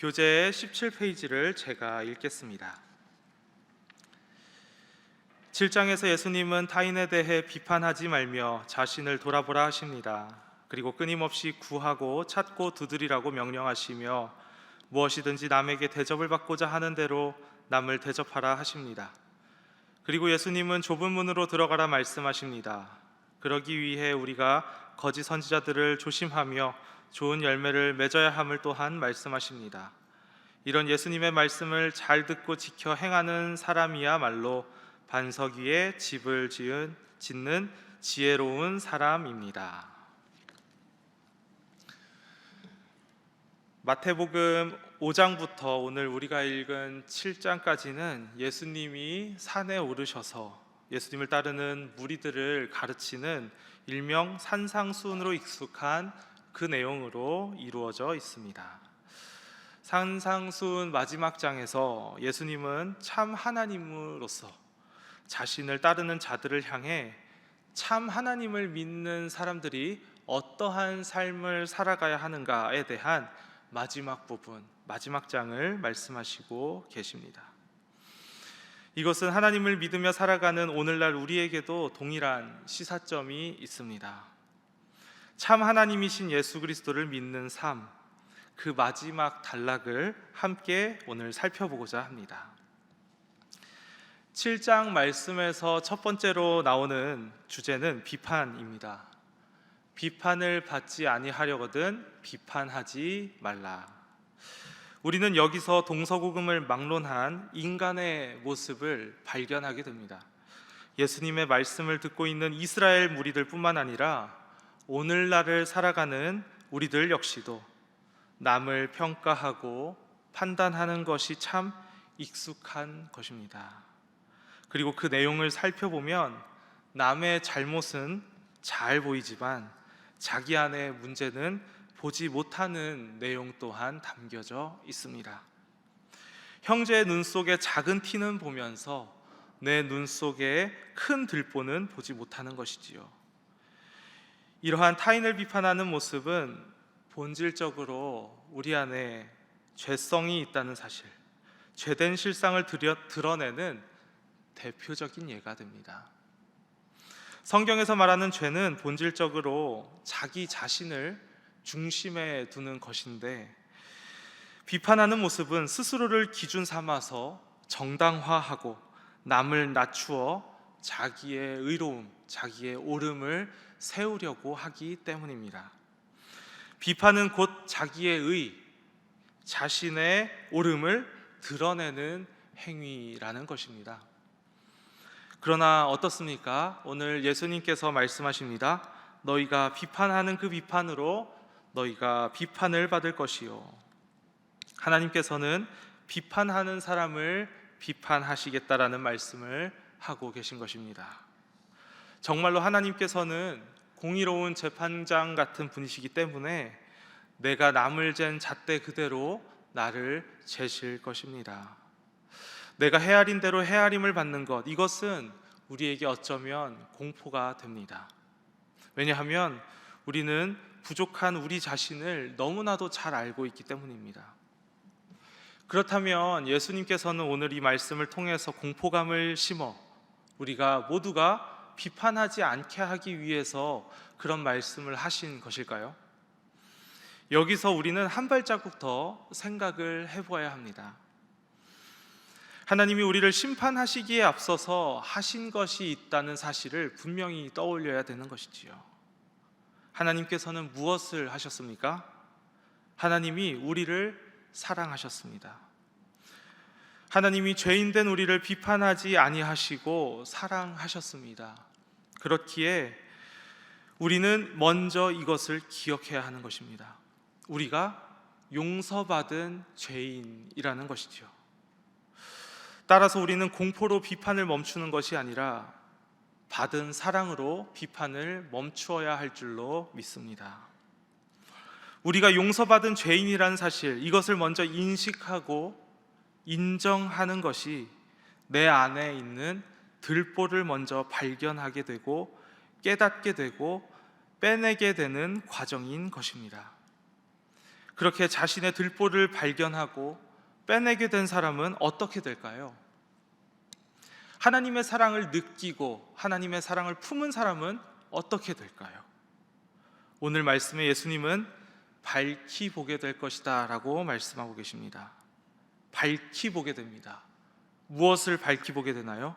교재의 17페이지를 제가 읽겠습니다. 7장에서 예수님은 타인에 대해 비판하지 말며 자신을 돌아보라 하십니다. 그리고 끊임없이 구하고 찾고 두드리라고 명령하시며 무엇이든지 남에게 대접을 받고자 하는 대로 남을 대접하라 하십니다. 그리고 예수님은 좁은 문으로 들어가라 말씀하십니다. 그러기 위해 우리가 거짓 선지자들을 조심하며 좋은 열매를 맺어야 함을 또한 말씀하십니다. 이런 예수님의 말씀을 잘 듣고 지켜 행하는 사람이야말로 반석 위에 집을 지은 짓는 지혜로운 사람입니다. 마태복음 5장부터 오늘 우리가 읽은 7장까지는 예수님이 산에 오르셔서 예수님을 따르는 무리들을 가르치는 일명 산상수훈으로 익숙한 그 내용으로 이루어져 있습니다. 산상수훈 마지막 장에서 예수님은 참 하나님으로서 자신을 따르는 자들을 향해 참 하나님을 믿는 사람들이 어떠한 삶을 살아가야 하는가에 대한 마지막 부분, 마지막 장을 말씀하시고 계십니다. 이것은 하나님을 믿으며 살아가는 오늘날 우리에게도 동일한 시사점이 있습니다. 참 하나님이신 예수 그리스도를 믿는 삶, 그 마지막 단락을 함께 오늘 살펴보고자 합니다. 7장 말씀에서 첫 번째로 나오는 주제는 비판입니다. 비판을 받지 아니하려거든 비판하지 말라. 우리는 여기서 동서고금을 막론한 인간의 모습을 발견하게 됩니다. 예수님의 말씀을 듣고 있는 이스라엘 무리들뿐만 아니라 오늘날을 살아가는 우리들 역시도 남을 평가하고 판단하는 것이 참 익숙한 것입니다. 그리고 그 내용을 살펴보면 남의 잘못은 잘 보이지만 자기 안의 문제는 보지 못하는 내용 또한 담겨져 있습니다. 형제의 눈 속에 작은 티는 보면서 내 눈 속에 큰 들보는 보지 못하는 것이지요. 이러한 타인을 비판하는 모습은 본질적으로 우리 안에 죄성이 있다는 사실, 죄된 실상을 드러내는 대표적인 예가 됩니다. 성경에서 말하는 죄는 본질적으로 자기 자신을 중심에 두는 것인데 비판하는 모습은 스스로를 기준 삼아서 정당화하고 남을 낮추어 자기의 의로움, 자기의 옳음을 세우려고 하기 때문입니다. 비판은 곧 자기의 의, 자신의 옳음을 드러내는 행위라는 것입니다. 그러나 어떻습니까? 오늘 예수님께서 말씀하십니다. 너희가 비판하는 그 비판으로 너희가 비판을 받을 것이요. 하나님께서는 비판하는 사람을 비판하시겠다라는 말씀을 하고 계신 것입니다. 정말로 하나님께서는 공의로운 재판장 같은 분이시기 때문에 내가 남을 잰 잣대 그대로 나를 재실 것입니다. 내가 헤아린 대로 헤아림을 받는 것 이것은 우리에게 어쩌면 공포가 됩니다. 왜냐하면 우리는 부족한 우리 자신을 너무나도 잘 알고 있기 때문입니다. 그렇다면 예수님께서는 오늘 이 말씀을 통해서 공포감을 심어 우리가 모두가 비판하지 않게 하기 위해서 그런 말씀을 하신 것일까요? 여기서 우리는 한 발자국 더 생각을 해보아야 합니다. 하나님이 우리를 심판하시기에 앞서서 하신 것이 있다는 사실을 분명히 떠올려야 되는 것이지요. 하나님께서는 무엇을 하셨습니까? 하나님이 우리를 사랑하셨습니다. 하나님이 죄인된 우리를 비판하지 아니하시고 사랑하셨습니다. 그렇기에 우리는 먼저 이것을 기억해야 하는 것입니다. 우리가 용서받은 죄인이라는 것이죠. 따라서 우리는 공포로 비판을 멈추는 것이 아니라 받은 사랑으로 비판을 멈추어야 할 줄로 믿습니다. 우리가 용서받은 죄인이라는 사실, 이것을 먼저 인식하고 인정하는 것이 내 안에 있는 들보를 먼저 발견하게 되고 깨닫게 되고 빼내게 되는 과정인 것입니다. 그렇게 자신의 들보를 발견하고 빼내게 된 사람은 어떻게 될까요? 하나님의 사랑을 느끼고 하나님의 사랑을 품은 사람은 어떻게 될까요? 오늘 말씀에 예수님은 밝히 보게 될 것이다 라고 말씀하고 계십니다. 밝히 보게 됩니다. 무엇을 밝히 보게 되나요?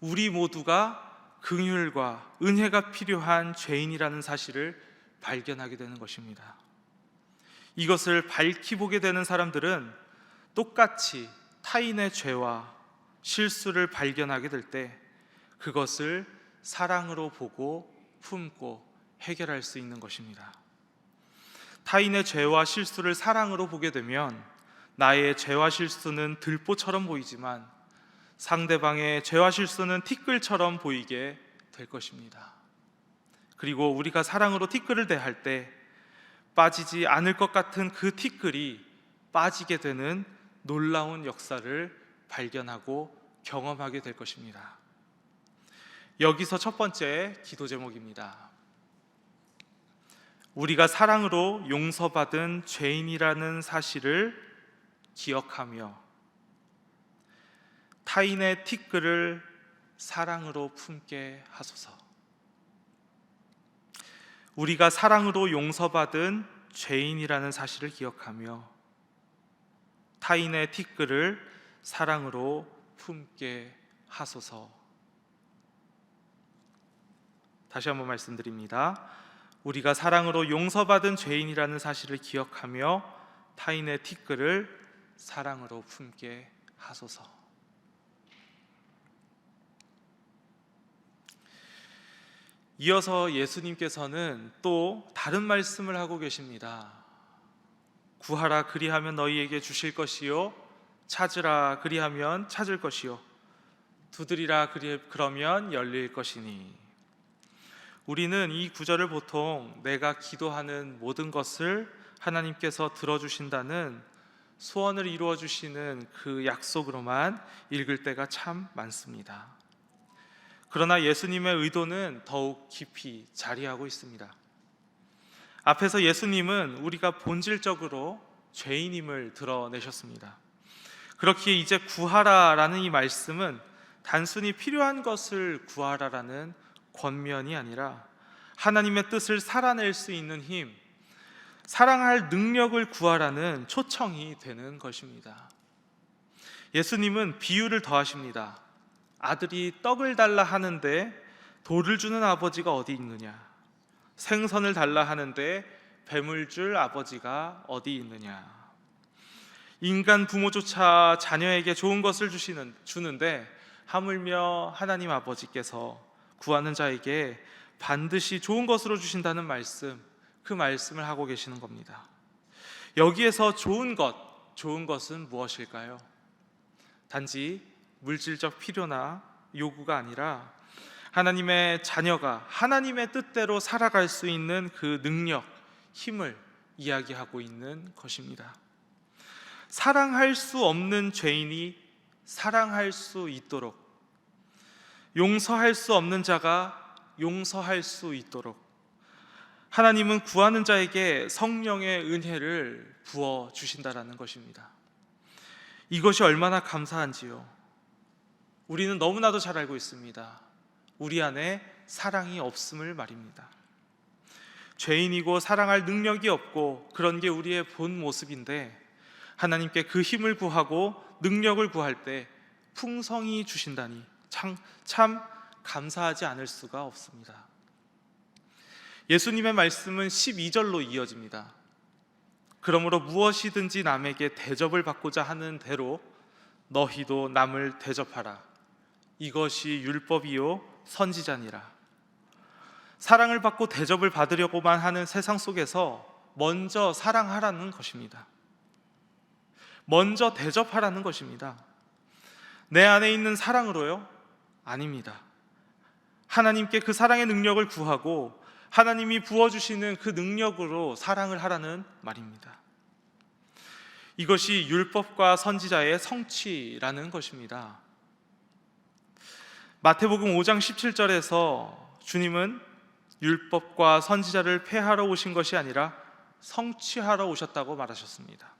우리 모두가 긍휼과 은혜가 필요한 죄인이라는 사실을 발견하게 되는 것입니다. 이것을 밝히 보게 되는 사람들은 똑같이 타인의 죄와 실수를 발견하게 될 때 그것을 사랑으로 보고 품고 해결할 수 있는 것입니다. 타인의 죄와 실수를 사랑으로 보게 되면 나의 죄와 실수는 들보처럼 보이지만 상대방의 죄와 실수는 티끌처럼 보이게 될 것입니다. 그리고 우리가 사랑으로 티끌을 대할 때 빠지지 않을 것 같은 그 티끌이 빠지게 되는 놀라운 역사를 발견하고 경험하게 될 것입니다. 여기서 첫 번째 기도 제목입니다. 우리가 사랑으로 용서받은 죄인이라는 사실을 기억하며 타인의 티끌을 사랑으로 품게 하소서. 우리가 사랑으로 용서받은 죄인이라는 사실을 기억하며 타인의 티끌을 사랑으로 품게 하소서. 다시 한번 말씀드립니다. 우리가 사랑으로 용서받은 죄인이라는 사실을 기억하며 타인의 티끌을 사랑으로 품게 하소서. 이어서 예수님께서는 또 다른 말씀을 하고 계십니다. 구하라 그리하면 너희에게 주실 것이요 찾으라 그리하면 찾을 것이요 두드리라 그리 그러면 열릴 것이니 우리는 이 구절을 보통 내가 기도하는 모든 것을 하나님께서 들어주신다는 소원을 이루어 주시는 그 약속으로만 읽을 때가 참 많습니다. 그러나 예수님의 의도는 더욱 깊이 자리하고 있습니다. 앞에서 예수님은 우리가 본질적으로 죄인임을 드러내셨습니다. 그렇기에 이제 구하라라는 이 말씀은 단순히 필요한 것을 구하라라는 권면이 아니라 하나님의 뜻을 살아낼 수 있는 힘, 사랑할 능력을 구하라는 초청이 되는 것입니다. 예수님은 비유를 더하십니다. 아들이 떡을 달라 하는데 돌을 주는 아버지가 어디 있느냐? 생선을 달라 하는데 뱀을 줄 아버지가 어디 있느냐? 인간 부모조차 자녀에게 좋은 것을 주시는 주는데 하물며 하나님 아버지께서 구하는 자에게 반드시 좋은 것으로 주신다는 말씀, 그 말씀을 하고 계시는 겁니다. 여기에서 좋은 것, 좋은 것은 무엇일까요? 단지 물질적 필요나 요구가 아니라 하나님의 자녀가 하나님의 뜻대로 살아갈 수 있는 그 능력, 힘을 이야기하고 있는 것입니다. 사랑할 수 없는 죄인이 사랑할 수 있도록 용서할 수 없는 자가 용서할 수 있도록 하나님은 구하는 자에게 성령의 은혜를 부어 주신다라는 것입니다. 이것이 얼마나 감사한지요. 우리는 너무나도 잘 알고 있습니다. 우리 안에 사랑이 없음을 말입니다. 죄인이고 사랑할 능력이 없고 그런 게 우리의 본 모습인데 하나님께 그 힘을 구하고 능력을 구할 때 풍성이 주신다니 참, 참 감사하지 않을 수가 없습니다. 예수님의 말씀은 12절로 이어집니다. 그러므로 무엇이든지 남에게 대접을 받고자 하는 대로 너희도 남을 대접하라. 이것이 율법이요 선지자니라. 사랑을 받고 대접을 받으려고만 하는 세상 속에서 먼저 사랑하라는 것입니다. 먼저 대접하라는 것입니다. 내 안에 있는 사랑으로요? 아닙니다. 하나님께 그 사랑의 능력을 구하고 하나님이 부어주시는 그 능력으로 사랑을 하라는 말입니다. 이것이 율법과 선지자의 성취라는 것입니다. 마태복음 5장 17절에서 주님은 율법과 선지자를 폐하러 오신 것이 아니라 성취하러 오셨다고 말하셨습니다.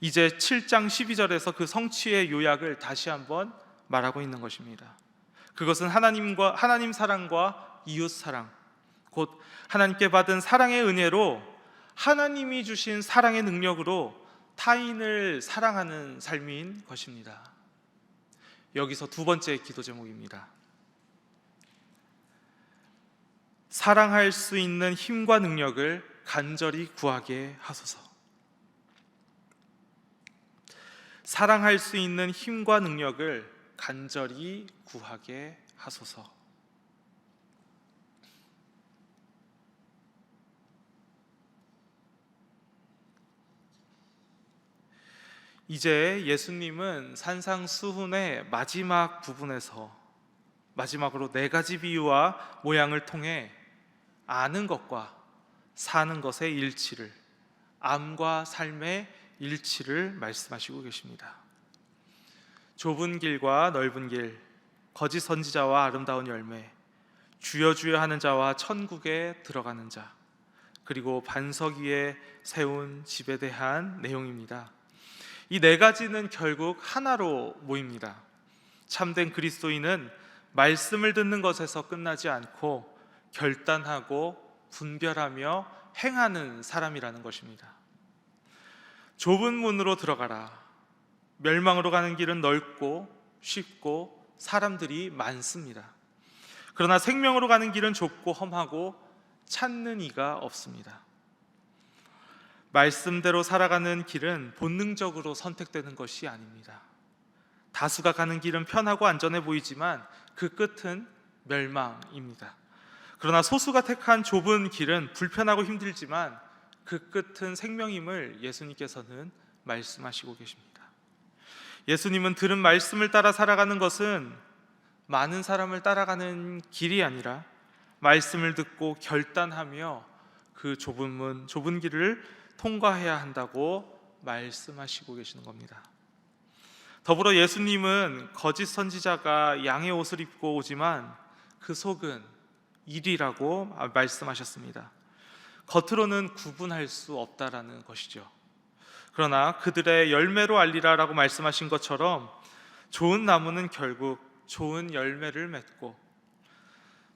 이제 7장 12절에서 그 성취의 요약을 다시 한번 말하고 있는 것입니다. 그것은 하나님과 하나님 사랑과 이웃 사랑, 곧 하나님께 받은 사랑의 은혜로 하나님이 주신 사랑의 능력으로 타인을 사랑하는 삶인 것입니다. 여기서 두 번째 기도 제목입니다. 사랑할 수 있는 힘과 능력을 간절히 구하게 하소서. 사랑할 수 있는 힘과 능력을 간절히 구하게 하소서. 이제 예수님은 산상수훈의 마지막 부분에서 마지막으로 네 가지 비유와 모양을 통해 아는 것과 사는 것의 일치를 암과 삶의 일치를 말씀하시고 계십니다. 좁은 길과 넓은 길, 거짓 선지자와 아름다운 열매, 주여 주여 하는 자와 천국에 들어가는 자, 그리고 반석 위에 세운 집에 대한 내용입니다. 이 네 가지는 결국 하나로 모입니다. 참된 그리스도인은 말씀을 듣는 것에서 끝나지 않고 결단하고 분별하며 행하는 사람이라는 것입니다. 좁은 문으로 들어가라. 멸망으로 가는 길은 넓고 쉽고 사람들이 많습니다. 그러나 생명으로 가는 길은 좁고 험하고 찾는 이가 없습니다. 말씀대로 살아가는 길은 본능적으로 선택되는 것이 아닙니다. 다수가 가는 길은 편하고 안전해 보이지만 그 끝은 멸망입니다. 그러나 소수가 택한 좁은 길은 불편하고 힘들지만 그 끝은 생명임을 예수님께서는 말씀하시고 계십니다. 예수님은 들은 말씀을 따라 살아가는 것은 많은 사람을 따라가는 길이 아니라 말씀을 듣고 결단하며 그 좁은 문, 좁은 길을 통과해야 한다고 말씀하시고 계시는 겁니다. 더불어 예수님은 거짓 선지자가 양의 옷을 입고 오지만 그 속은 일이라고 말씀하셨습니다. 겉으로는 구분할 수 없다라는 것이죠. 그러나 그들의 열매로 알리라라고 말씀하신 것처럼 좋은 나무는 결국 좋은 열매를 맺고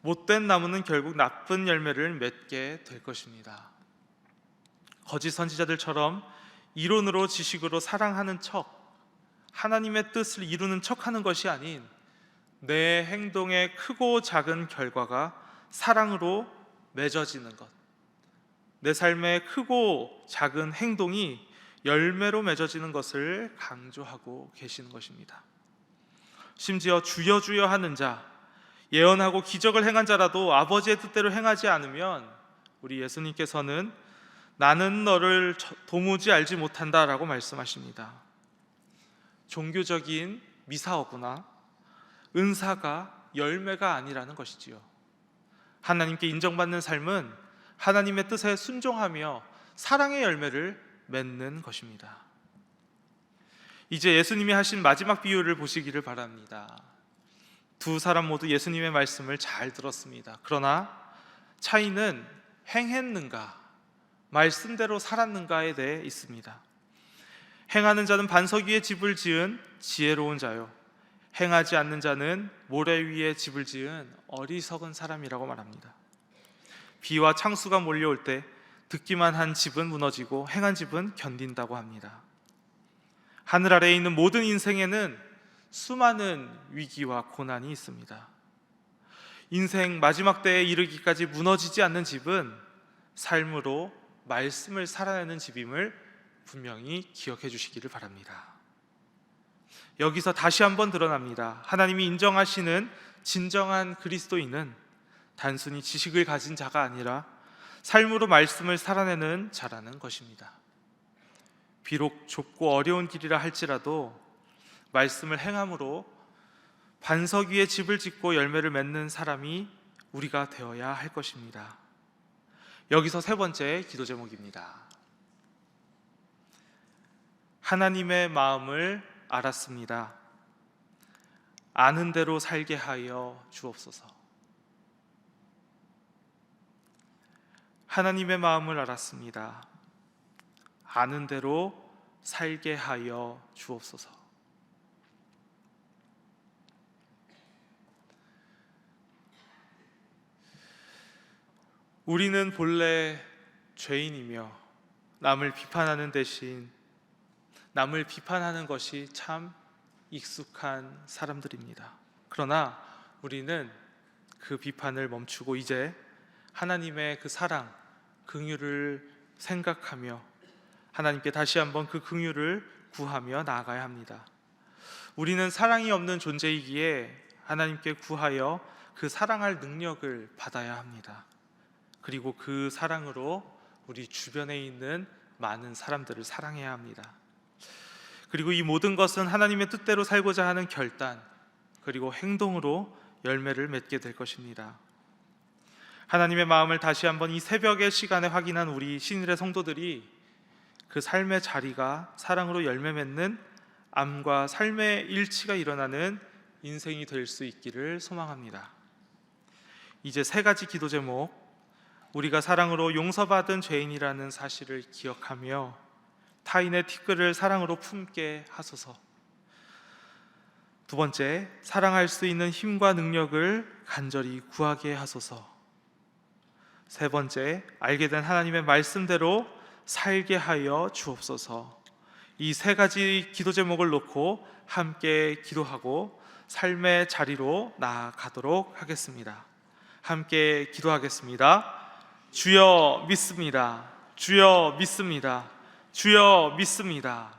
못된 나무는 결국 나쁜 열매를 맺게 될 것입니다. 거짓 선지자들처럼 이론으로 지식으로 사랑하는 척 하나님의 뜻을 이루는 척 하는 것이 아닌 내 행동의 크고 작은 결과가 사랑으로 맺어지는 것. 내 삶의 크고 작은 행동이 열매로 맺어지는 것을 강조하고 계시는 것입니다. 심지어 주여 주여 하는 자, 예언하고 기적을 행한 자라도 아버지의 뜻대로 행하지 않으면 우리 예수님께서는 나는 너를 도무지 알지 못한다 라고 말씀하십니다. 종교적인 미사어구나 은사가 열매가 아니라는 것이지요. 하나님께 인정받는 삶은 하나님의 뜻에 순종하며 사랑의 열매를 맺는 것입니다. 이제 예수님이 하신 마지막 비유를 보시기를 바랍니다. 두 사람 모두 예수님의 말씀을 잘 들었습니다. 그러나 차이는 행했는가, 말씀대로 살았는가에 대해 있습니다. 행하는 자는 반석 위에 집을 지은 지혜로운 자요. 행하지 않는 자는 모래 위에 집을 지은 어리석은 사람이라고 말합니다. 비와 창수가 몰려올 때 듣기만 한 집은 무너지고 행한 집은 견딘다고 합니다. 하늘 아래에 있는 모든 인생에는 수많은 위기와 고난이 있습니다. 인생 마지막 때에 이르기까지 무너지지 않는 집은 삶으로 말씀을 살아내는 집임을 분명히 기억해 주시기를 바랍니다. 여기서 다시 한번 드러납니다. 하나님이 인정하시는 진정한 그리스도인은 단순히 지식을 가진 자가 아니라 삶으로 말씀을 살아내는 자라는 것입니다. 비록 좁고 어려운 길이라 할지라도 말씀을 행함으로 반석 위에 집을 짓고 열매를 맺는 사람이 우리가 되어야 할 것입니다. 여기서 세 번째 기도 제목입니다. 하나님의 마음을 알았습니다. 아는 대로 살게 하여 주옵소서. 하나님의 마음을 알았습니다. 아는 대로 살게 하여 주옵소서. 우리는 본래 죄인이며 남을 비판하는 대신 남을 비판하는 것이 참 익숙한 사람들입니다. 그러나 우리는 그 비판을 멈추고 이제 하나님의 그 사랑, 긍휼을 생각하며 하나님께 다시 한번 그 긍휼을 구하며 나아가야 합니다. 우리는 사랑이 없는 존재이기에 하나님께 구하여 그 사랑할 능력을 받아야 합니다. 그리고 그 사랑으로 우리 주변에 있는 많은 사람들을 사랑해야 합니다. 그리고 이 모든 것은 하나님의 뜻대로 살고자 하는 결단 그리고 행동으로 열매를 맺게 될 것입니다. 하나님의 마음을 다시 한번 이 새벽의 시간에 확인한 우리 신일의 성도들이 그 삶의 자리가 사랑으로 열매 맺는 암과 삶의 일치가 일어나는 인생이 될 수 있기를 소망합니다. 이제 세 가지 기도 제목 우리가 사랑으로 용서받은 죄인이라는 사실을 기억하며 타인의 티끌을 사랑으로 품게 하소서. 두 번째, 사랑할 수 있는 힘과 능력을 간절히 구하게 하소서. 세 번째, 알게 된 하나님의 말씀대로 살게 하여 주옵소서. 이 세 가지 기도 제목을 놓고 함께 기도하고 삶의 자리로 나아가도록 하겠습니다. 함께 기도하겠습니다. 주여 믿습니다. 주여 믿습니다. 주여 믿습니다.